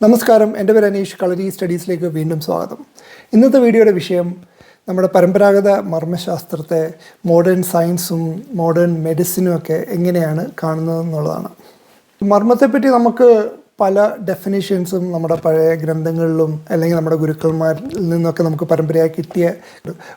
നമസ്കാരം. എന്റെ പേര് അനീഷ് കളരി. സ്റ്റഡീസിലേക്ക് വീണ്ടും സ്വാഗതം. ഇന്നത്തെ വീഡിയോയുടെ വിഷയം നമ്മുടെ പരമ്പരാഗത മർമ്മശാസ്ത്രത്തെ മോഡേൺ സയൻസും മോഡേൺ മെഡിസിനും ഒക്കെ എങ്ങനെയാണ് കാണുന്നത് എന്നുള്ളതാണ് മർമ്മത്തെപ്പറ്റി നമുക്ക് പല ഡെഫിനേഷൻസും നമ്മുടെ പഴയ ഗ്രന്ഥങ്ങളിലും അല്ലെങ്കിൽ നമ്മുടെ ഗുരുക്കന്മാരിൽ നിന്നൊക്കെ നമുക്ക് പരമ്പരയായി കിട്ടിയ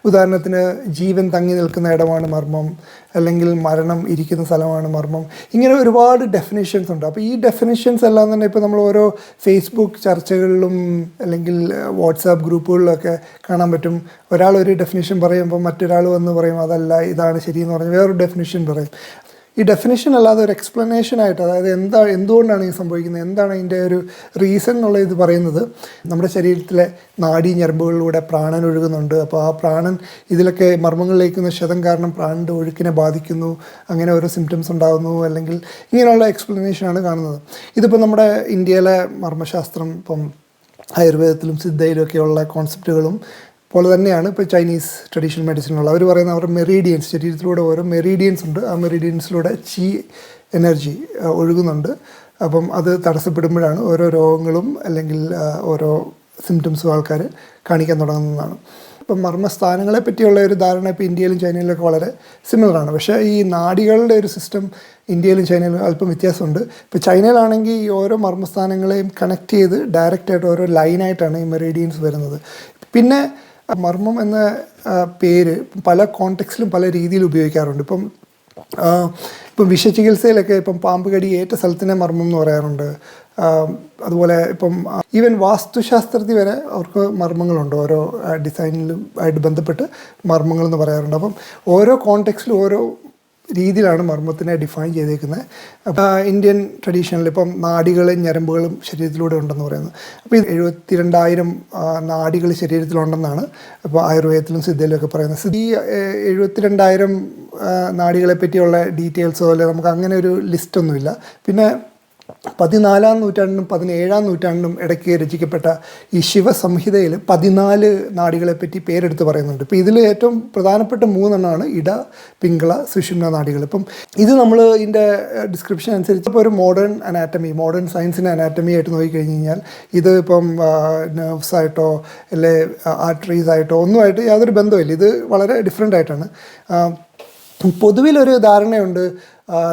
ഉദാഹരണത്തിന് ജീവൻ തങ്ങി നിൽക്കുന്ന ഇടമാണ് മർമ്മം അല്ലെങ്കിൽ മരണം ഇരിക്കുന്ന സ്ഥലമാണ് മർമ്മം. ഇങ്ങനെ ഒരുപാട് ഡെഫിനേഷൻസ് ഉണ്ട്. അപ്പോൾ ഈ ഡെഫിനേഷൻസ് എല്ലാം തന്നെ ഇപ്പോൾ നമ്മൾ ഓരോ ഫേസ്ബുക്ക് ചർച്ചകളിലും അല്ലെങ്കിൽ വാട്സാപ്പ് ഗ്രൂപ്പുകളിലൊക്കെ കാണാൻ പറ്റും. ഒരാൾ ഒരു ഡെഫിനേഷൻ പറയുമ്പോൾ മറ്റൊരാൾ വന്ന് പറയും അതല്ല ഇതാണ് ശരിയെന്ന് പറഞ്ഞ് വേറൊരു ഡെഫിനേഷൻ പറയും. ഈ ഡെഫിനേഷൻ അല്ലാതെ ഒരു എക്സ്പ്ലനേഷൻ ആയിട്ട് അതായത് എന്താ എന്തുകൊണ്ടാണ് ഈ സംഭവിക്കുന്നത്? എന്താണ് ഇതിന്റെ ഒരു റീസൺ എന്നുള്ള ഇത് പറയുന്നത്? നമ്മുടെ ശരീരത്തിലെ നാഡീ ഞരമ്പുകളിലൂടെ പ്രാണൻ ഒഴുകുന്നുണ്ട്. അപ്പോൾ ആ പ്രാണൻ ഇതിലൊക്കെ മർമ്മങ്ങളിലേക്ക് ക്ഷതം കാരണം പ്രാണന്റെ ഒഴുക്കിനെ ബാധിക്കുന്നു. അങ്ങനെ ഓരോ സിംറ്റംസ് ഉണ്ടാകുന്നു. അല്ലെങ്കിൽ ഇങ്ങനെയുള്ള എക്സ്പ്ലനേഷനാണ് കാണുന്നത്. ഇതിപ്പോൾ നമ്മുടെ ഇന്ത്യയിലെ മർമ്മശാസ്ത്രം ഇപ്പം ആയുർവേദത്തിലും സിദ്ധയിലും ഒക്കെയുള്ള കോൺസെപ്റ്റുകളും പോലെ തന്നെയാണ് ഇപ്പോൾ ചൈനീസ് ട്രഡീഷണൽ മെഡിസിനുള്ള അവർ പറയുന്ന അവരുടെ മെറീഡിയൻസ് ശരീരത്തിലൂടെ ഓരോ മെറീഡിയൻസ് ഉണ്ട്. ആ മെറീഡിയൻസിലൂടെ ചീ എനർജി ഒഴുകുന്നുണ്ട്. അപ്പം അത് തടസ്സപ്പെടുമ്പോഴാണ് ഓരോ രോഗങ്ങളും അല്ലെങ്കിൽ ഓരോ സിംറ്റംസും ആൾക്കാർ കാണിക്കാൻ തുടങ്ങുന്നതാണ്. ഇപ്പം മർമ്മസ്ഥാനങ്ങളെ പറ്റിയുള്ള ഒരു ധാരണ ഇപ്പോൾ ഇന്ത്യയിലും ചൈനയിലൊക്കെ വളരെ സിമിലറാണ് പക്ഷേ ഈ നാടികളുടെ ഒരു സിസ്റ്റം ഇന്ത്യയിലും ചൈനയിലും അല്പം വ്യത്യാസമുണ്ട്. ഇപ്പോൾ ചൈനയിലാണെങ്കിൽ ഈ ഓരോ മർമ്മസ്ഥാനങ്ങളെയും കണക്ട് ചെയ്ത് ഡയറക്റ്റായിട്ട് ഓരോ ലൈനായിട്ടാണ് ഈ മെറീഡിയൻസ് വരുന്നത്. പിന്നെ മർമ്മം എന്ന പേര് പല കോണ്ടെക്സ്റ്റിലും പല രീതിയിൽ ഉപയോഗിക്കാറുണ്ട്. ഇപ്പം ഇപ്പം വിഷചികിത്സയിലൊക്കെ ഇപ്പം പാമ്പ് കടി ഏറ്റ സ്ഥലത്തിനെ മർമ്മം എന്ന് പറയാറുണ്ട്. അതുപോലെ ഇപ്പം ഈവൻ വാസ്തുശാസ്ത്രത്തിൽ വരെ അവർക്ക് മർമ്മങ്ങളുണ്ട്. ഓരോ ഡിസൈനിലും ആയിട്ട് ബന്ധപ്പെട്ട് മർമ്മങ്ങൾ എന്ന് പറയാറുണ്ട്. അപ്പം ഓരോ കോണ്ടെക്സ്റ്റിലും ഓരോ രീതിയിലാണ് മർമ്മത്തിനെ ഡിഫൈൻ ചെയ്തേക്കുന്നത്. അപ്പോൾ ഇന്ത്യൻ ട്രഡീഷണൽ ഇപ്പം നാടികളും ഞരമ്പുകളും ശരീരത്തിലൂടെ ഉണ്ടെന്ന് പറയുന്നത്. അപ്പോൾ ഇത് എഴുപത്തിരണ്ടായിരം നാടികൾ ശരീരത്തിലുണ്ടെന്നാണ് അപ്പോൾ ആയുർവേദത്തിലും സിദ്ധയിലും ഒക്കെ പറയുന്നത്. ഈ ഏഹ്, എഴുപത്തിരണ്ടായിരം ആ, നാഡികളെ പറ്റിയുള്ള ഡീറ്റെയിൽസോ അല്ലെ നമുക്ക് അങ്ങനെ ഒരു ലിസ്റ്റൊന്നുമില്ല പിന്നെ പതിനാലാം നൂറ്റാണ്ടിനും പതിനേഴാം നൂറ്റാണ്ടിനും ഇടയ്ക്ക് രചിക്കപ്പെട്ട ഈ ശിവസംഹിതയിൽ പതിനാല് നാടികളെ പറ്റി പേരെടുത്ത് പറയുന്നുണ്ട്. ഇപ്പോൾ ഇതിൽ ഏറ്റവും പ്രധാനപ്പെട്ട മൂന്നെണ്ണമാണ് ഇട പിങ്കള സുഷുമ്ന നാടികൾ. ഇപ്പം ഇത് നമ്മൾ ഇതിന്റെ ഡിസ്ക്രിപ്ഷൻ അനുസരിച്ച് ഇപ്പോൾ ഒരു മോഡേൺ അനാറ്റമി മോഡേൺ സയൻസിന്റെ അനാറ്റമി ആയിട്ട് നോക്കിക്കഴിഞ്ഞ് കഴിഞ്ഞാൽ ഇത് ഇപ്പം നെർവ്സ് ആയിട്ടോ അല്ലെ ആർട്ടറീസ് ആയിട്ടോ ഒന്നുമായിട്ട് യാതൊരു ബന്ധമില്ല ഇത് വളരെ ഡിഫറെന്റ് ആയിട്ടാണ്. പൊതുവിലൊരു ധാരണയുണ്ട്.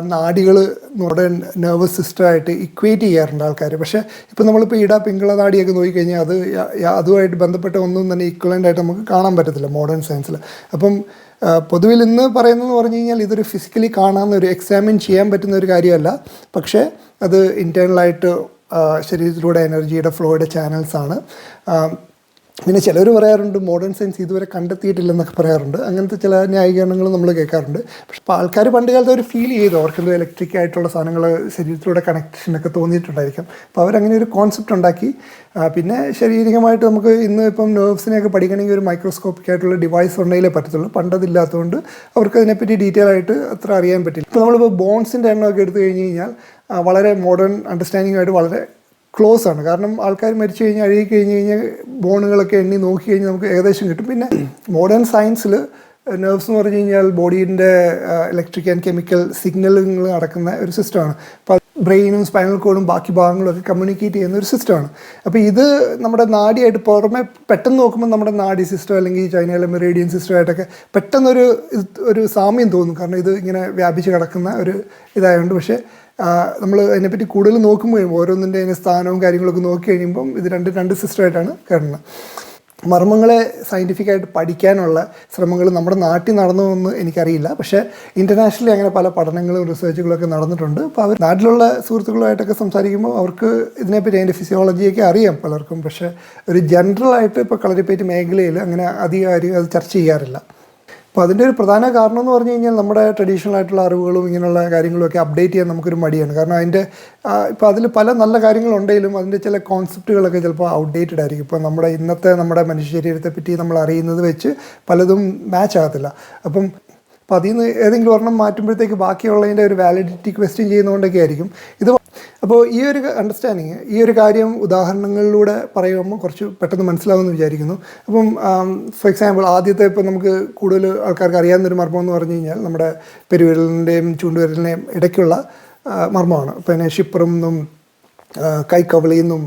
നാഡികൾ നമ്മുടെ നെർവസ് സിസ്റ്റമായിട്ട് ഇക്വേറ്റ് ചെയ്യാറുണ്ട് ആൾക്കാർ പക്ഷേ ഇപ്പോൾ നമ്മളിപ്പോൾ ഇട പിങ്കള നാടിയൊക്കെ നോക്കിക്കഴിഞ്ഞാൽ അത് അതുമായിട്ട് ബന്ധപ്പെട്ട ഒന്നും തന്നെ ഈക്വലന്റ് ആയിട്ട് നമുക്ക് കാണാൻ പറ്റത്തില്ല മോഡേൺ സയൻസിൽ അപ്പം പൊതുവിൽ ഇന്ന് പറയുന്നതെന്ന് പറഞ്ഞു കഴിഞ്ഞാൽ ഇതൊരു ഫിസിക്കലി കാണാവുന്ന ഒരു എക്സാമിൻ ചെയ്യാൻ പറ്റുന്ന ഒരു കാര്യമല്ല. പക്ഷേ അത് ഇന്റേർണലായിട്ട് ശരീരത്തിലൂടെ എനർജിയുടെ ഫ്ലോയുടെ ചാനൽസാണ് പിന്നെ ചിലർ പറയാറുണ്ട് മോഡേൺ സയൻസ് ഇതുവരെ കണ്ടെത്തിയിട്ടില്ലെന്നൊക്കെ പറയാറുണ്ട്. അങ്ങനത്തെ ചില ന്യായീകരണങ്ങൾ നമ്മൾ കേൾക്കാറുണ്ട്. പക്ഷെ ആൾക്കാർ പണ്ട് കാലത്ത് അവർ ഫീൽ ചെയ്തു. അവർക്കെന്തോ ഇലക്ട്രിക് ആയിട്ടുള്ള സാധനങ്ങൾ ശരീരത്തിലൂടെ കണക്ഷനൊക്കെ തോന്നിയിട്ടുണ്ടായിരിക്കാം. അപ്പോൾ അവരങ്ങനെ ഒരു കോൺസെപ്റ്റ് ഉണ്ടാക്കി. പിന്നെ ശാരീരികമായിട്ട് നമുക്ക് ഇന്ന് ഇപ്പം നെർവ്സിനെയൊക്കെ പഠിക്കണമെങ്കിൽ ഒരു മൈക്രോസ്കോപ്പിക് ആയിട്ടുള്ള ഡിവൈസ് ഉണ്ടെങ്കിലേ പറ്റത്തുള്ളൂ. പണ്ടതില്ലാത്തതുകൊണ്ട് അവർക്ക് അതിനെപ്പറ്റി ഡീറ്റെയിൽ ആയിട്ട് അത്ര അറിയാൻ പറ്റില്ല. ഇപ്പോൾ നമ്മളിപ്പോൾ ബോൺസിന്റെ എണ്ണമൊക്കെ എടുത്തു കഴിഞ്ഞ് കഴിഞ്ഞാൽ വളരെ മോഡേൺ അണ്ടർസ്റ്റാൻഡിംഗ് ആയിട്ട് വളരെ ക്ലോസ് ആണ് കാരണം ആൾക്കാർ മരിച്ചു കഴിഞ്ഞാൽ അഴുകി കഴിഞ്ഞ് കഴിഞ്ഞാൽ ബോണുകളൊക്കെ എണ്ണി നോക്കി കഴിഞ്ഞാൽ നമുക്ക് ഏകദേശം കിട്ടും. പിന്നെ മോഡേൺ സയൻസിൽ നെർവ്സ് എന്ന് പറഞ്ഞു കഴിഞ്ഞാൽ ബോഡീന്റെ ഇലക്ട്രിക് ആൻഡ് കെമിക്കൽ സിഗ്നലുകൾ നടക്കുന്ന ഒരു സിസ്റ്റമാണ് അപ്പോൾ ബ്രെയിനും സ്പൈനൽ കോഡും ബാക്കി ഭാഗങ്ങളും ഒക്കെ കമ്മ്യൂണിക്കേറ്റ് ചെയ്യുന്ന ഒരു സിസ്റ്റമാണ് അപ്പോൾ ഇത് നമ്മുടെ നാടിയായിട്ട് പുറമെ പെട്ടെന്ന് നോക്കുമ്പോൾ നമ്മുടെ നാഡി സിസ്റ്റം അല്ലെങ്കിൽ ചൈനയിലെ മെറേഡിയൻ സിസ്റ്റമായിട്ടൊക്കെ പെട്ടെന്നൊരു ഒരു സാമ്യം തോന്നും. കാരണം ഇത് ഇങ്ങനെ വ്യാപിച്ച് കിടക്കുന്ന ഒരു ഇതായതുകൊണ്ട് പക്ഷേ നമ്മൾ അതിനെപ്പറ്റി കൂടുതൽ നോക്കുമ്പോൾ ഓരോന്നിന്റെ അതിന്റെ സ്ഥാനവും കാര്യങ്ങളൊക്കെ നോക്കി കഴിയുമ്പം ഇത് രണ്ട് രണ്ട് സിസ്റ്റമായിട്ടാണ് കാണുന്നത് മർമ്മങ്ങളെ സയന്റിഫിക്കായിട്ട് പഠിക്കാനുള്ള ശ്രമങ്ങൾ നമ്മുടെ നാട്ടിൽ നടന്നുവെന്ന് എനിക്കറിയില്ല. പക്ഷേ ഇന്റർനാഷണലി അങ്ങനെ പല പഠനങ്ങളും റിസർച്ചുകളൊക്കെ നടന്നിട്ടുണ്ട്. അപ്പോൾ അവർ നാട്ടിലുള്ള സുഹൃത്തുക്കളുമായിട്ടൊക്കെ സംസാരിക്കുമ്പോൾ അവർക്ക് ഇതിനെപ്പറ്റി അതിന്റെ ഫിസിയോളജിയൊക്കെ അറിയാം പലർക്കും. പക്ഷേ ഒരു ജനറൽ ആയിട്ട് ഇപ്പോൾ കളരിപ്പേറ്റ് മേഖലയിൽ അങ്ങനെ അധികം ആരും അത് ചർച്ച ചെയ്യാറില്ല. അപ്പോൾ അതിന്റെ ഒരു പ്രധാന കാരണം എന്ന് പറഞ്ഞു കഴിഞ്ഞാൽ നമ്മുടെ ട്രഡീഷണൽ ആയിട്ടുള്ള അറിവുകളും ഇങ്ങനെയുള്ള കാര്യങ്ങളൊക്കെ അപ്ഡേറ്റ് ചെയ്യാൻ നമുക്കൊരു മടിയാണ്. കാരണം അതിന്റെ ഇപ്പോൾ അതിൽ പല നല്ല കാര്യങ്ങളുണ്ടെങ്കിലും അതിന്റെ ചില കോൺസെപ്റ്റുകളൊക്കെ ചിലപ്പോൾ ഔട്ട്ഡേറ്റഡ് ആയിരിക്കും. ഇപ്പോൾ നമ്മുടെ ഇന്നത്തെ നമ്മുടെ മനുഷ്യ ശരീരത്തെ പറ്റി നമ്മൾ അറിയുന്നത് വെച്ച് പലതും മാച്ച് ആകത്തില്ല. അപ്പം അപ്പോൾ അതിൽ നിന്ന് ഏതെങ്കിലും ഒരെണ്ണം മാറ്റുമ്പോഴത്തേക്ക് ബാക്കിയുള്ളതിന്റെ ഒരു വാലിഡിറ്റി ക്വസ്റ്റ്യൻ ചെയ്യുന്നതുകൊണ്ടൊക്കെ ആയിരിക്കും. ഇത് അപ്പോൾ ഈ ഒരു അണ്ടർസ്റ്റാൻഡിങ് ഈ ഒരു കാര്യം ഉദാഹരണങ്ങളിലൂടെ പറയുമ്പോൾ കുറച്ച് പെട്ടെന്ന് മനസ്സിലാവുമെന്ന് വിചാരിക്കുന്നു. അപ്പം ഫോർ എക്സാമ്പിൾ ആദ്യത്തെ ഇപ്പോൾ നമുക്ക് കൂടുതൽ ആൾക്കാർക്ക് അറിയാവുന്ന ഒരു മർമ്മം എന്ന് പറഞ്ഞു കഴിഞ്ഞാൽ നമ്മുടെ പെരുവിരലിന്റെയും ചൂണ്ടുവിരലിന്റെയും ഇടയ്ക്കുള്ള മർമ്മമാണ്. പിന്നെ ഷിപ്പറും എന്നും കൈക്കവളി എന്നും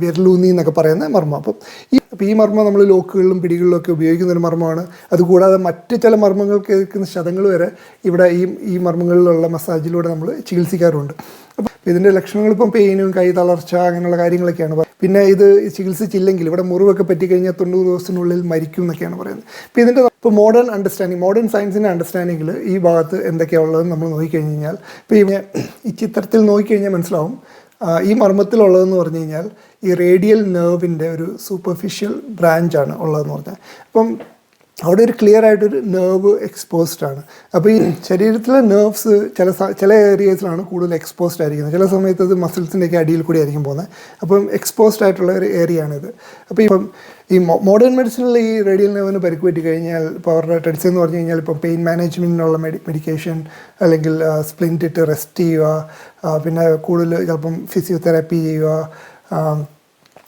വിരലൂന്നി എന്നൊക്കെ പറയുന്ന മർമ്മം. അപ്പം ഈ അപ്പോൾ ഈ മർമ്മം നമ്മൾ ലോക്കുകളിലും പിടികളിലും ഒക്കെ ഉപയോഗിക്കുന്ന ഒരു മർമ്മമാണ്. അതുകൂടാതെ മറ്റ് ചില മർമ്മങ്ങൾ കേൾക്കുന്ന ശതങ്ങൾ വരെ ഇവിടെ ഈ ഈ മർമ്മങ്ങളിലുള്ള മസാജിലൂടെ നമ്മൾ ചികിത്സിക്കാറുണ്ട്. അപ്പം ഇതിന്റെ ലക്ഷണങ്ങൾ ഇപ്പം പെയിനും കൈ തളർച്ച അങ്ങനെയുള്ള കാര്യങ്ങളൊക്കെയാണ്. പിന്നെ ഇത് ചികിത്സിച്ചില്ലെങ്കിൽ ഇവിടെ മുറിവൊക്കെ പറ്റിക്കഴിഞ്ഞാൽ തൊണ്ണൂറ് ദിവസത്തിനുള്ളിൽ മരിക്കും എന്നൊക്കെയാണ് പറയുന്നത്. ഇപ്പം ഇതിന്റെ ഇപ്പോൾ മോഡേൺ അണ്ടർസ്റ്റാൻഡിങ് മോഡേൺ സയൻസിന്റെ അണ്ടർസ്റ്റാൻഡിങ്ങിൽ ഈ ഭാഗത്ത് എന്തൊക്കെയാണ് നമ്മൾ നോക്കിക്കഴിഞ്ഞ് കഴിഞ്ഞാൽ ഇപ്പോൾ ഈ ഈ ചിത്രത്തിൽ നോക്കിക്കഴിഞ്ഞാൽ മനസ്സിലാവും. ഈ മർമ്മത്തിലുള്ളതെന്ന് പറഞ്ഞു കഴിഞ്ഞാൽ ഈ റേഡിയൽ നെർവിന്റെ ഒരു സൂപ്പർഫിഷ്യൽ ബ്രാഞ്ചാണ് ഉള്ളതെന്ന് പറഞ്ഞാൽ. അപ്പം അവിടെ ഒരു ക്ലിയർ ആയിട്ടൊരു നെർവ് എക്സ്പോസ്ഡ് ആണ്. അപ്പോൾ ഈ ശരീരത്തിലെ നെർവ്സ് ചില ചില ഏരിയസിലാണ് കൂടുതൽ എക്സ്പോസ്ഡ് ആയിരിക്കുന്നത്. ചില സമയത്ത് അത് മസിൽസിന്റെയൊക്കെ അടിയിൽ കൂടി ആയിരിക്കും പോകുന്നത്. അപ്പം എക്സ്പോസ്ഡ് ആയിട്ടുള്ള ഒരു ഏരിയ ആണിത് അപ്പോൾ ഇപ്പം ഈ മോഡേൺ മെഡിസിനിൽ ഈ റേഡിയൽ നെർവിന് പരിക്ക് പറ്റി കഴിഞ്ഞാൽ ഇപ്പോൾ അവരുടെ ടെഡ്സ് എന്ന് പറഞ്ഞു കഴിഞ്ഞാൽ ഇപ്പോൾ പെയിൻ മാനേജ്മെന്റിനുള്ള മെഡി മെഡിക്കേഷൻ അല്ലെങ്കിൽ സ്പ്ലിന്റിട്ട് റെസ്റ്റ് ചെയ്യുക പിന്നെ കൂടുതൽ ചിലപ്പം ഫിസിയോതെറാപ്പി ചെയ്യുക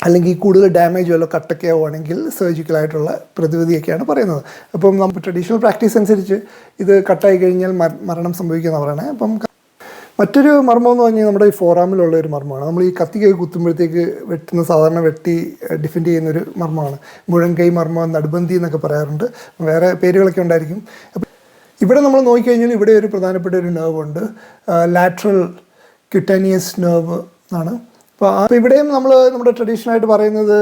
അല്ലെങ്കിൽ കൂടുതൽ ഡാമേജ് വല്ല കട്ടൊക്കെ ആവുകയാണെങ്കിൽ സർജിക്കലായിട്ടുള്ള പ്രതിവിധിയൊക്കെയാണ് പറയുന്നത്. അപ്പം നമുക്ക് ട്രഡീഷണൽ പ്രാക്ടീസ് അനുസരിച്ച് ഇത് കട്ടായി കഴിഞ്ഞാൽ മര- മരണം സംഭവിക്കുന്ന പറയണേ അപ്പം മറ്റൊരു മർമ്മം എന്ന് പറഞ്ഞാൽ നമ്മുടെ ഈ ഫോറാമിലുള്ള ഒരു മർമ്മമാണ്. നമ്മൾ ഈ കത്തിക്കൊക്കെ കുത്തുമ്പോഴത്തേക്ക് വെട്ടുന്ന സാധാരണ വെട്ടി ഡിഫെൻഡ് ചെയ്യുന്ന ഒരു മർമ്മമാണ്. മുഴങ്കൈ മർമ്മം നടുബന്തി എന്നൊക്കെ പറയാറുണ്ട്. വേറെ പേരുകളൊക്കെ ഉണ്ടായിരിക്കും. അപ്പം ഇവിടെ നമ്മൾ നോക്കിക്കഴിഞ്ഞാൽ ഇവിടെ ഒരു പ്രധാനപ്പെട്ട ഒരു നെർവ് ഉണ്ട്. ലാറ്ററൽ ക്യുട്ടാനിയസ് നെർവ് എന്നാണ്. അപ്പോൾ ഇവിടെയും നമ്മൾ നമ്മുടെ ട്രഡീഷണൽ ആയിട്ട് പറയുന്നത്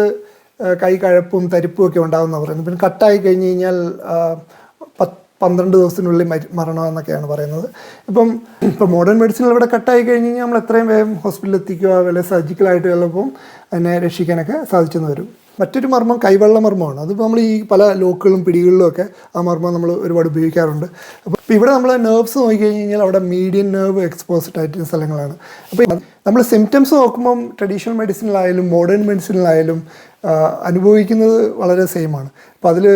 കൈ കഴപ്പും തരിപ്പും ഒക്കെ ഉണ്ടാകുന്ന പറയുന്നത്. പിന്നെ കട്ടായി കഴിഞ്ഞ് കഴിഞ്ഞാൽ പന്ത്രണ്ട് ദിവസത്തിനുള്ളിൽ മരി മരണം എന്നൊക്കെയാണ് പറയുന്നത്. ഇപ്പം ഇപ്പം മോഡേൺ മെഡിസിൻ ഇവിടെ കട്ടായി കഴിഞ്ഞ് കഴിഞ്ഞാൽ നമ്മൾ എത്രയും വേഗം ഹോസ്പിറ്റലിൽ എത്തിക്കുക വല്ല സർജിക്കലായിട്ട് ചിലപ്പം അതിനെ രക്ഷിക്കാനൊക്കെ സാധിച്ചെന്ന് വരും. മറ്റൊരു മർമ്മം കൈവെള്ള മർമ്മമാണ്. അതിപ്പോൾ നമ്മൾ ഈ പല ലോക്കുകളും പിടികളിലും ഒക്കെ ആ മർമ്മം നമ്മൾ ഒരുപാട് ഉപയോഗിക്കാറുണ്ട്. അപ്പോൾ ഇവിടെ നമ്മൾ നെർവ്സ് നോക്കിക്കഴിഞ്ഞ് കഴിഞ്ഞാൽ അവിടെ മീഡിയൻ നെർവ് എക്സ്പോസ്ഡ് ആയിട്ടുള്ള സ്ഥലങ്ങളാണ്. അപ്പോൾ നമ്മൾ സിംറ്റംസ് നോക്കുമ്പം ട്രഡീഷണൽ മെഡിസിനിലായാലും മോഡേൺ മെഡിസിനിലായാലും അനുഭവിക്കുന്നത് വളരെ സെയിമാണ് അപ്പോൾ അതിൽ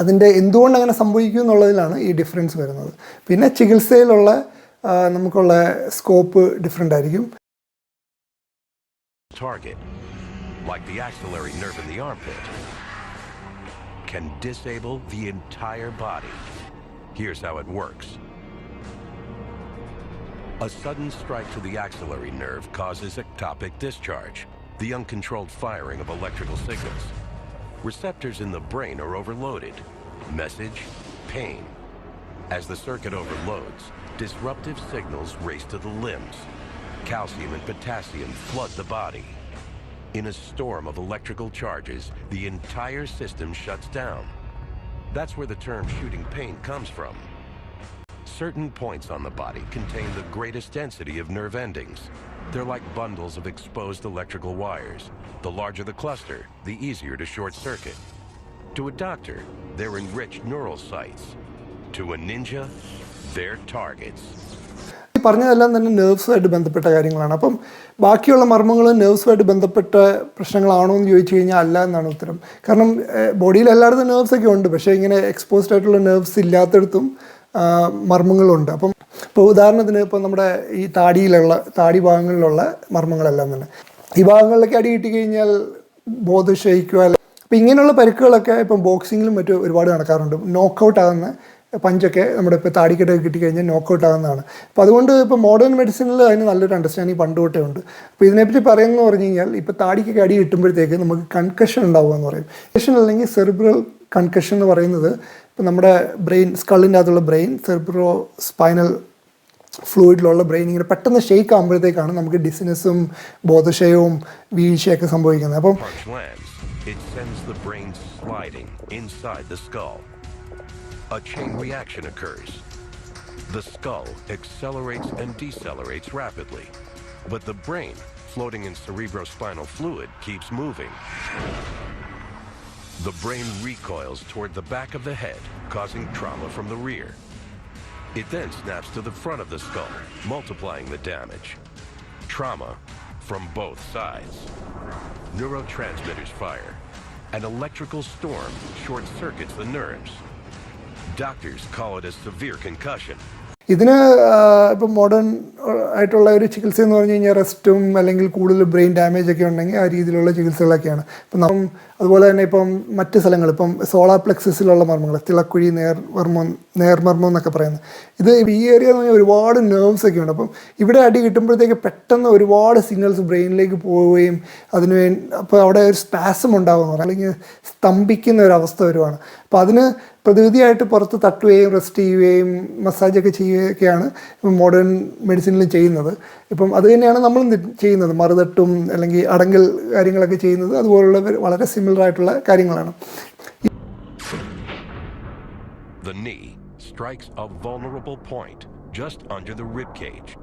അതിന്റെ എന്തുകൊണ്ട് അങ്ങനെ സംഭവിക്കും എന്നുള്ളതിലാണ് ഈ ഡിഫറൻസ് വരുന്നത് പിന്നെ ചികിത്സയിലുള്ള നമുക്കുള്ള സ്കോപ്പ് ഡിഫറെന്റ് ആയിരിക്കും target, like the axillary nerve in the armpit, can disable the entire body. Here's how it works. A sudden strike to the axillary nerve causes ectopic discharge, the uncontrolled firing of electrical signals. Receptors in the brain are overloaded. Message, pain. As the circuit overloads, disruptive signals race to the limbs. Calcium and potassium flood the body. In a storm of electrical charges, the entire system shuts down. That's where the term shooting pain comes from. Certain points on the body contain the greatest density of nerve endings. They're like bundles of exposed electrical wires. The larger the cluster, the easier to short circuit. To a doctor, they're enriched neural sites. To a ninja, they're targets. പറഞ്ഞതെല്ലാം തന്നെ നെർവ്സുമായിട്ട് ബന്ധപ്പെട്ട കാര്യങ്ങളാണ് അപ്പം ബാക്കിയുള്ള മർമ്മങ്ങൾ നെർവ്സുമായിട്ട് ബന്ധപ്പെട്ട പ്രശ്നങ്ങളാണോ എന്ന് ചോദിച്ചു കഴിഞ്ഞാൽ അല്ല എന്നാണ് ഉത്തരം കാരണം ബോഡിയിൽ എല്ലായിടത്തും നേഴ്സൊക്കെ ഉണ്ട് പക്ഷേ ഇങ്ങനെ എക്സ്പോസ്ഡ് ആയിട്ടുള്ള നെർവ്സ് ഇല്ലാത്തടത്തും മർമ്മങ്ങളുണ്ട്. അപ്പം ഇപ്പോൾ ഉദാഹരണത്തിന് ഇപ്പോൾ നമ്മുടെ ഈ താടിയിലുള്ള താടി ഭാഗങ്ങളിലുള്ള മർമ്മങ്ങളെല്ലാം തന്നെ. ഈ ഭാഗങ്ങളിലൊക്കെ അടി കിട്ടി കഴിഞ്ഞാൽ ബോധം ക്ഷയിക്കുക അപ്പോൾ ഇങ്ങനെയുള്ള പരിക്കുകളൊക്കെ ഇപ്പം ബോക്സിങ്ങിലും മറ്റും ഒരുപാട് നടക്കാറുണ്ട്. നോക്കൗട്ട് ആകുന്ന പഞ്ചൊക്കെ നമ്മുടെ ഇപ്പോൾ താടിക്കെട്ടൊക്കെ കിട്ടിക്കഴിഞ്ഞാൽ നോക്കൗട്ട് ആകുന്നതാണ്. അപ്പോൾ അതുകൊണ്ട് ഇപ്പോൾ മോഡേൺ മെഡിസിനിൽ അതിന് നല്ലൊരു അണ്ടർസ്റ്റാൻഡിങ് പണ്ട് തൊട്ടേ ഉണ്ട്. അപ്പോൾ ഇതിനെപ്പറ്റി പറയുന്നതെന്ന് പറഞ്ഞു കഴിഞ്ഞാൽ ഇപ്പോൾ താടിക്കൊക്കെ അടി കിട്ടുമ്പോഴത്തേക്ക് നമുക്ക് കൺകഷൻ ഉണ്ടാവുക എന്ന് പറയും. കൺകഷൻ അല്ലെങ്കിൽ സെറിബ്രൽ കൺകഷൻ എന്ന് പറയുന്നത് ഇപ്പോൾ നമ്മുടെ ബ്രെയിൻ സ്കളിൻ്റെ അകത്തുള്ള ബ്രെയിൻ സെറിബ്രോ സ്പൈനൽ ഫ്ലൂയിഡിലുള്ള ബ്രെയിൻ ഇങ്ങനെ പെട്ടെന്ന് ഷെയ്ക്ക് ആകുമ്പോഴത്തേക്കാണ് നമുക്ക് ഡിസിനസ്സും ബോധക്ഷയവും വീഴ്ചയൊക്കെ സംഭവിക്കുന്നത് അപ്പം punch lands, it sends the brain sliding inside the skull. A chain reaction occurs. The skull accelerates and decelerates rapidly, but the brain, floating in cerebrospinal fluid, keeps moving. The brain recoils toward the back of the head, causing trauma from the rear. It then snaps to the front of the skull, multiplying the damage. Trauma from both sides. Neurotransmitters fire. An electrical storm short circuits the nerves. Doctors call it a severe concussion. ഇതിന് ഇപ്പം modern ആയിട്ടുള്ള ഒരു ചികിത്സ എന്ന് പറഞ്ഞു കഴിഞ്ഞാൽ റെസ്റ്റും അല്ലെങ്കിൽ കൂടുതൽ ബ്രെയിൻ ഡാമേജ് ഒക്കെ ഉണ്ടെങ്കിൽ ആ രീതിയിലുള്ള ചികിത്സകളൊക്കെയാണ് ഇപ്പം നാം അതുപോലെ തന്നെ ഇപ്പം മറ്റ് സ്ഥലങ്ങൾ ഇപ്പം സോളാർ പ്ലെക്സസിലുള്ള മർമ്മങ്ങൾ തിളക്കുഴി നേർമർമ്മം നേർമർമ്മം എന്നൊക്കെ പറയുന്നത്. ഇത് ഈ ഏരിയ എന്ന് പറഞ്ഞാൽ ഒരുപാട് നെർവ്സ് ഒക്കെ ഉണ്ട്. അപ്പം ഇവിടെ അടി കിട്ടുമ്പോഴത്തേക്ക് പെട്ടെന്ന് ഒരുപാട് സിഗ്നൽസ് ബ്രെയിനിലേക്ക് പോവുകയും അതിന് വേണ്ടി അപ്പോൾ അവിടെ ഒരു സ്പാസം ഉണ്ടാകുന്ന അല്ലെങ്കിൽ സ്തംഭിക്കുന്ന ഒരു അവസ്ഥ വരുവാണ്. അപ്പോൾ അതിന് പ്രതിവിധിയായിട്ട് പുറത്ത് തട്ടുകയും റെസ്റ്റ് ചെയ്യുകയും മസാജൊക്കെ ചെയ്യുകയൊക്കെയാണ് മോഡേൺ മെഡിസിനിൽ ചെയ്യുന്നത്. ഇപ്പം അത് തന്നെയാണ് നമ്മൾ ചെയ്യുന്നത്. മറുതട്ടും അല്ലെങ്കിൽ അടങ്കൽ കാര്യങ്ങളൊക്കെ ചെയ്യുന്നത്. അതുപോലുള്ള വളരെ സിമിലർ ആയിട്ടുള്ള കാര്യങ്ങളാണ് The knee strikes a vulnerable point just under the rib cage,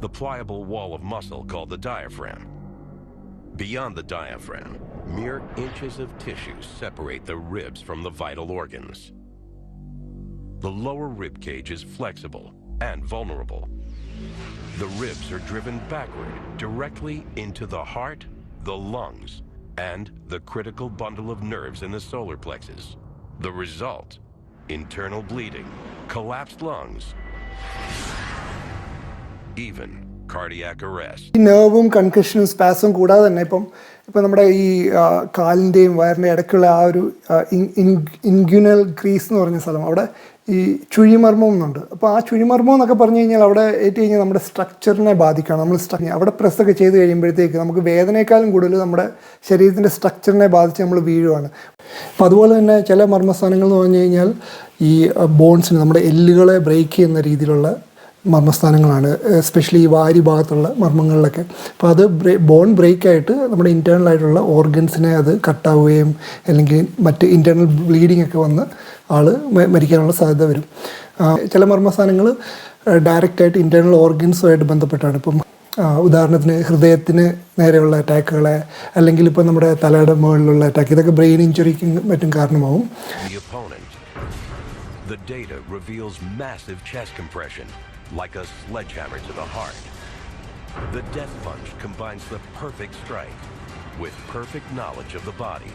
the pliable wall of muscle called the diaphragm. Beyond the diaphragm, mere inches of tissue separate the ribs from the vital organs. The lower rib cage is flexible and vulnerable. The ribs are driven backward directly into the heart, the lungs, and the critical bundle of nerves in the solar plexus. The result? Internal bleeding, collapsed lungs, even cardiac arrest. ഈ നെർവും കൺകഷനും സ്പാസും കൂടാതെ തന്നെ ഇപ്പം ഇപ്പം നമ്മുടെ ഈ കാലിന്റെയും വയറിന്റെ ഇടയ്ക്കുള്ള ആ ഒരു ഇൻഗ്യുനൽ ഗ്രീസ് എന്ന് പറഞ്ഞ സ്ഥലം അവിടെ ഈ ചുഴിമർമ്മം എന്നുണ്ട് അപ്പോൾ ആ ചുഴിമർമ്മം എന്നൊക്കെ പറഞ്ഞു കഴിഞ്ഞാൽ അവിടെ ഏറ്റു കഴിഞ്ഞാൽ നമ്മുടെ സ്ട്രക്ചറിനെ ബാധിക്കണം. നമ്മൾ സ്ട്രക്ച അവിടെ പ്രസ്സൊക്കെ ചെയ്ത് കഴിയുമ്പോഴത്തേക്ക് നമുക്ക് വേദനയെക്കാളും കൂടുതൽ നമ്മുടെ ശരീരത്തിന്റെ സ്ട്രക്ചറിനെ ബാധിച്ച് നമ്മൾ വീഴുവാണ്. അപ്പോൾ അതുപോലെ തന്നെ ചില മർമ്മസ്ഥാനങ്ങൾ എന്ന് പറഞ്ഞു കഴിഞ്ഞാൽ ഈ ബോൺസിന് നമ്മുടെ എല്ലുകളെ ബ്രേക്ക് ചെയ്യുന്ന രീതിയിലുള്ള മർമ്മസ്ഥാനങ്ങളാണ് എസ്പെഷ്യലി ഈ വാരി ഭാഗത്തുള്ള മർമ്മങ്ങളിലൊക്കെ. അപ്പോൾ അത് ബോൺ ബ്രേക്ക് ആയിട്ട് നമ്മുടെ ഇന്റേർണൽ ആയിട്ടുള്ള ഓർഗൻസിനെ അത് കട്ടാവുകയും അല്ലെങ്കിൽ മറ്റ് ഇന്റേർണൽ ബ്ലീഡിംഗ് ഒക്കെ വന്ന് ആൾ മരിക്കാനുള്ള സാധ്യത വരും. ചില മർമ്മസ്ഥാനങ്ങൾ ഡയറക്റ്റായിട്ട് ഇന്റേർണൽ ഓർഗൻസുമായിട്ട് ബന്ധപ്പെട്ടാണ്. ഇപ്പം ഉദാഹരണത്തിന് ഹൃദയത്തിന് നേരെയുള്ള അറ്റാക്കുകളെ അല്ലെങ്കിൽ ഇപ്പോൾ നമ്മുടെ തലയുടെ മുകളിലുള്ള അറ്റാക്ക് ഇതൊക്കെ ബ്രെയിൻ ഇഞ്ചുറിക്കും മറ്റും കാരണമാവും. The data reveals massive chest compression, like a sledgehammer to the heart. The death punch combines the perfect strike with perfect knowledge of the body.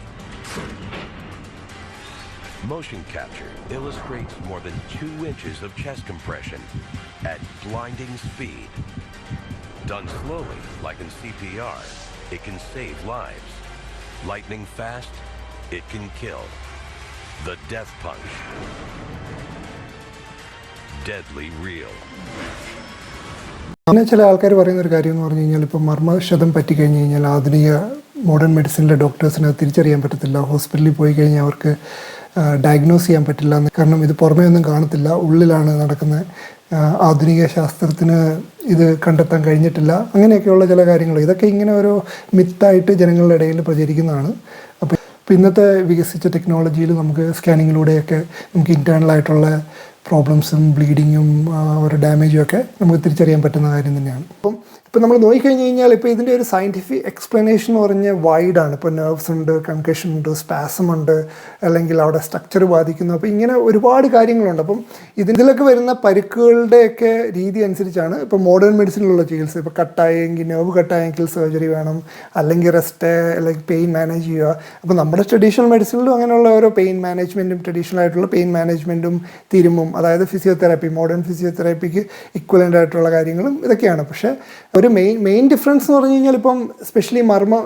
Motion capture illustrates more than two inches of chest compression at blinding speed. Done slowly, like in CPR, it can save lives. Lightning fast, it can kill. The Death Punch. Deadly real. പിന്നെ ചില ആൾക്കാർ പറയുന്ന ഒരു കാര്യം എന്ന് പറഞ്ഞു കഴിഞ്ഞാൽ ഇപ്പോൾ മർമ്മക്ഷതം പറ്റിക്കഴിഞ്ഞ് കഴിഞ്ഞാൽ ആധുനിക മോഡേൺ മെഡിസിനിലെ ഡോക്ടേഴ്സിന് തിരിച്ചറിയാൻ പറ്റത്തില്ല. ഹോസ്പിറ്റലിൽ പോയി കഴിഞ്ഞാൽ അവർക്ക് ഡയഗ്നോസ് ചെയ്യാൻ പറ്റില്ല. കാരണം ഇത് പുറമേ ഒന്നും കാണത്തില്ല. ഉള്ളിലാണ് നടക്കുന്നത് ആധുനിക ശാസ്ത്രത്തിന് ഇത് കണ്ടെത്താൻ കഴിഞ്ഞിട്ടില്ല. അങ്ങനെയൊക്കെയുള്ള ചില കാര്യങ്ങൾ. ഇതൊക്കെ ഇങ്ങനെ ഒരു മിത്തായിട്ട് ജനങ്ങളുടെ ഇടയിൽ പ്രചരിക്കുന്നതാണ്. അപ്പോൾ ഇന്നത്തെ വികസിച്ച ടെക്നോളജിയിൽ നമുക്ക് സ്കാനിങ്ങിലൂടെയൊക്കെ നമുക്ക് ഇന്റേർണൽ ആയിട്ടുള്ള പ്രോബ്ലംസും ബ്ലീഡിങ്ങും ഒരു ഡാമേജും ഒക്കെ നമുക്ക് തിരിച്ചറിയാൻ പറ്റുന്ന കാര്യം തന്നെയാണ്. അപ്പം ഇപ്പം നമ്മൾ നോക്കിക്കഴിഞ്ഞ് കഴിഞ്ഞാൽ ഇപ്പോൾ ഇതിന്റെ ഒരു സയന്റിഫിക് എക്സ്പ്ലനേഷൻ എന്ന് പറഞ്ഞ വൈഡാണ് ഇപ്പോൾ നെർവ്സ് ഉണ്ട് കൺകഷൻ ഉണ്ട് സ്പാസം ഉണ്ട് അല്ലെങ്കിൽ അവിടെ സ്ട്രക്ചർ ബാധിക്കുന്നു. അപ്പോൾ ഇങ്ങനെ ഒരുപാട് കാര്യങ്ങളുണ്ട്. അപ്പം ഇതിലൊക്കെ വരുന്ന പരുക്കുകളുടെയൊക്കെ രീതി അനുസരിച്ചാണ് ഇപ്പോൾ മോഡേൺ മെഡിസിനിലുള്ള ചികിത്സ. ഇപ്പോൾ കട്ടായെങ്കിൽ നെർവ് കട്ടായെങ്കിൽ സർജറി വേണം. അല്ലെങ്കിൽ റെസ്റ്റ് അല്ലെങ്കിൽ പെയിൻ മാനേജ് ചെയ്യുക. അപ്പോൾ നമ്മുടെ ട്രഡീഷണൽ മെഡിസിനിലും അങ്ങനെയുള്ള ഓരോ പെയിൻ മാനേജ്മെന്റും ട്രഡീഷണൽ ആയിട്ടുള്ള പെയിൻ മാനേജ്മെന്റും തിരുമും അതായത് ഫിസിയോതെറാപ്പി മോഡേൺ ഫിസിയോതെറാപ്പിക്ക് ഇക്വലന്റ് ആയിട്ടുള്ള കാര്യങ്ങളും ഇതൊക്കെയാണ്. പക്ഷേ ഒരു മെയിൻ മെയിൻ ഡിഫറൻസ് എന്ന് പറഞ്ഞു കഴിഞ്ഞാൽ ഇപ്പം സ്പെഷ്യലി മർമ്മ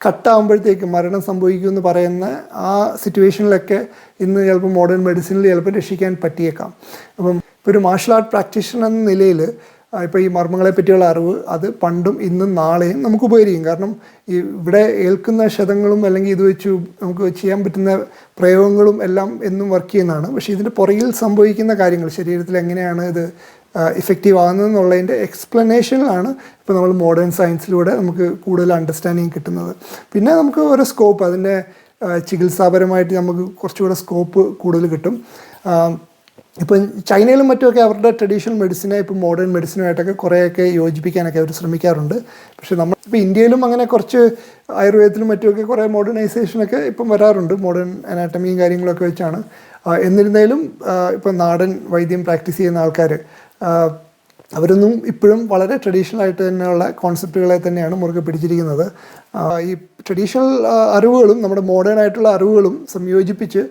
കട്ടാകുമ്പോഴത്തേക്ക് മരണം സംഭവിക്കുമെന്ന് പറയുന്ന ആ സിറ്റുവേഷനിലൊക്കെ ഇന്ന് ചിലപ്പോൾ മോഡേൺ മെഡിസിനിൽ ചിലപ്പോൾ രക്ഷിക്കാൻ പറ്റിയേക്കാം. അപ്പം ഇപ്പോൾ ഒരു മാർഷൽ ആർട്ട് പ്രാക്ടീഷണർ എന്ന നിലയിൽ ഇപ്പോൾ ഈ മർമ്മങ്ങളെ പറ്റിയുള്ള അറിവ് അത് പണ്ടും ഇന്നും നാളെയും നമുക്ക് ഉപകരിക്കും കാരണം ഈ ഇവിടെ ഏൽക്കുന്ന ശതങ്ങളും അല്ലെങ്കിൽ ഇത് വെച്ച് നമുക്ക് ചെയ്യാൻ പറ്റുന്ന പ്രയോഗങ്ങളും എല്ലാം എന്നും വർക്ക് ചെയ്യുന്നതാണ്. പക്ഷേ ഇതിന്റെ പുറകിൽ സംഭവിക്കുന്ന കാര്യങ്ങൾ ശരീരത്തിൽ എങ്ങനെയാണ് ഇത് ഇഫക്റ്റീവ് ആകുന്നതെന്നുള്ളതിന്റെ എക്സ്പ്ലനേഷനിലാണ് ഇപ്പോൾ നമ്മൾ മോഡേൺ സയൻസിലൂടെ നമുക്ക് കൂടുതൽ അണ്ടർസ്റ്റാൻഡിങ് കിട്ടുന്നത്. പിന്നെ നമുക്ക് ഓരോ സ്കോപ്പ് അതിന്റെ ചികിത്സാപരമായിട്ട് നമുക്ക് കുറച്ചുകൂടെ സ്കോപ്പ് കൂടുതൽ കിട്ടും. ആ, ഇപ്പം ചൈനയിലും മറ്റുമൊക്കെ അവരുടെ ട്രഡീഷണൽ മെഡിസിനെ ഇപ്പോൾ മോഡേൺ മെഡിസിനുമായിട്ടൊക്കെ കുറേയൊക്കെ യോജിപ്പിക്കാനൊക്കെ അവർ ശ്രമിക്കാറുണ്ട്. പക്ഷേ നമ്മൾ ഇപ്പോൾ ഇന്ത്യയിലും അങ്ങനെ കുറച്ച് ആയുർവേദത്തിലും മറ്റുമൊക്കെ കുറേ മോഡേണൈസേഷനൊക്കെ ഇപ്പം വരാറുണ്ട്. മോഡേൺ അനാട്ടമിയും കാര്യങ്ങളൊക്കെ വെച്ചാണ്. എന്നിരുന്നാലും ഇപ്പം നാടൻ വൈദ്യം പ്രാക്ടീസ് ചെയ്യുന്ന ആൾക്കാർ അവരൊന്നും ഇപ്പോഴും വളരെ ട്രഡീഷണൽ ആയിട്ട് തന്നെയുള്ള കോൺസെപ്റ്റുകളെ തന്നെയാണ് മുറുകെ പിടിച്ചിരിക്കുന്നത്. ഈ ട്രഡീഷണൽ അറിവുകളും നമ്മുടെ മോഡേൺ ആയിട്ടുള്ള അറിവുകളും സംയോജിപ്പിച്ച്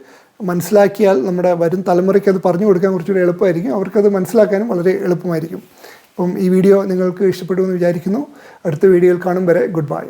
മനസ്സിലാക്കിയാൽ നമ്മുടെ വരും തലമുറയ്ക്ക് അത് പറഞ്ഞു കൊടുക്കാൻ കുറച്ചുകൂടി എളുപ്പമായിരിക്കും. അവർക്കത് മനസ്സിലാക്കാനും വളരെ എളുപ്പമായിരിക്കും. അപ്പം ഈ വീഡിയോ നിങ്ങൾക്ക് ഇഷ്ടപ്പെട്ടു എന്ന് വിചാരിക്കുന്നു. അടുത്ത വീഡിയോയിൽ കാണും വരെ ഗുഡ് ബൈ.